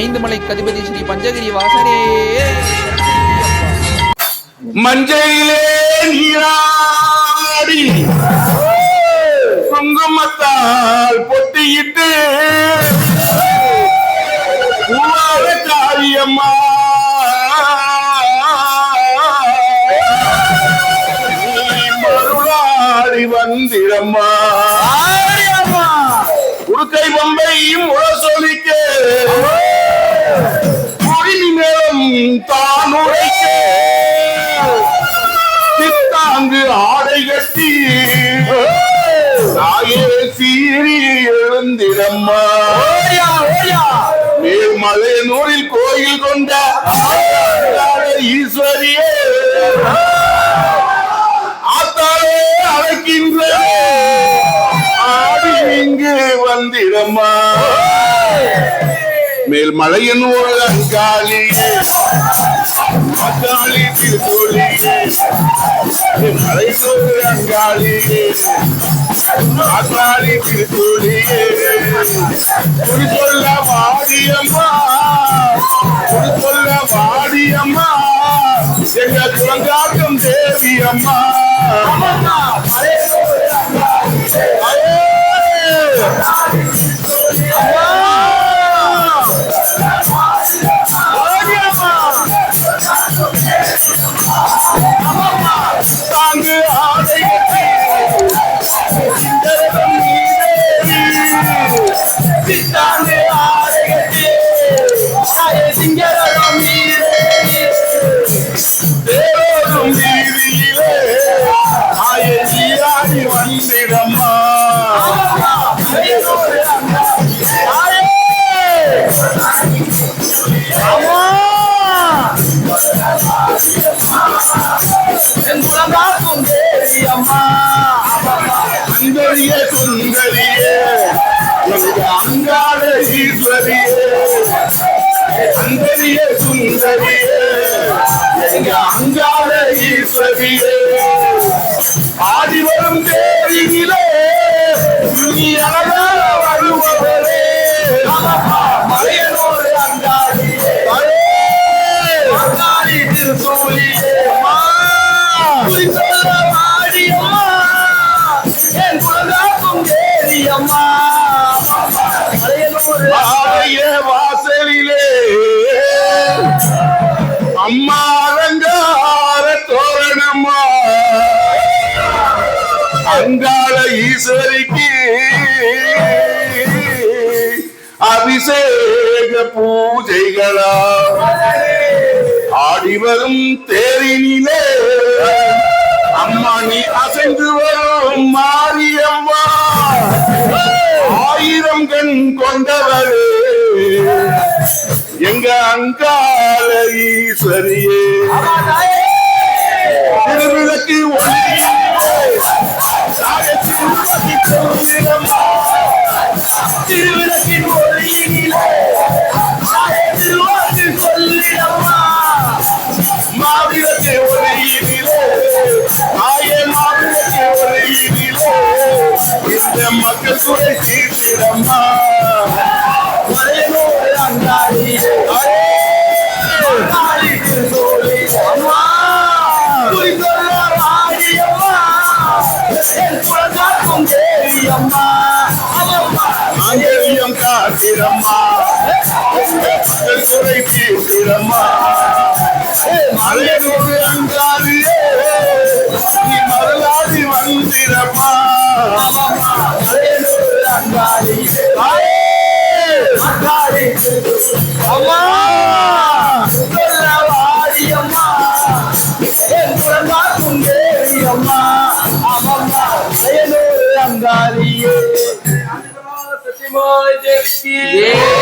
ஐந்து மலை கதிபதி ஸ்ரீ பஞ்சகிரி வாசனே. மஞ்சையிலே நீராடி குங்குமத்தால் பொட்டியிட்டு பூவார காரியம்மா. மருளாடி வந்திரம்மா. உடுக்கை பொம்பை முரசொலிக்க குடிமி மேலும் தான் உரைக்க. சித்தாங்கு ஆடை கட்டி. தாயே சீறி எழுந்திரம்மா மேல்மலை நூறில் கோயில் கொண்ட ஈஸ்வரியே. மந்திரமா? மேல் மலையின் ஒரு அங்காளியே அங்காளி திருத்தொழியே மலையின் ஒரு அங்காளியே அங்காளி திருத்தொழியே குறி சொல்ல வாடியம்மா குறி சொல்ல வாடியம்மா எங்க குலங்காட்டும் தேவி அம்மா தாங்கு ஆடை அந்தரிய சுந்தரியே அங்காள ஈஸ்வரியே. சுந்தரிய சுந்தரியே எங்க அங்காள ஈஸ்வரியே. ஆதிவரும் தேரியிலே நீ அழகாக அங்காள ஈஸ்வரிக்கு அபிஷேக பூஜைகளா? ஆடி வரும் தேரினிலே அம்மா நீ அசைந்து வரும் மாரியம்மா. ஆயிரம் கண் கொண்டவரே எங்க அங்காள ஈஸ்வரியே. திருவிளக்கின் ஒளியிலே சாயத்தில் சொல்லிடம்மா மாவிளக்கு ஒளியிலே ஆய மாவிளக்கு ஒளியிலே இந்த மக்கள் குறை தீர்த்திடம்மா. அங்காடி சொல்ல காத்திரம்மா மக்கள் குறை தீர்த்திடம்மா மலையனோடு அங்காடியே நீ மருளாடி வந்திரம்மா மலையனோடு அங்காடி அம்மா. Mother King.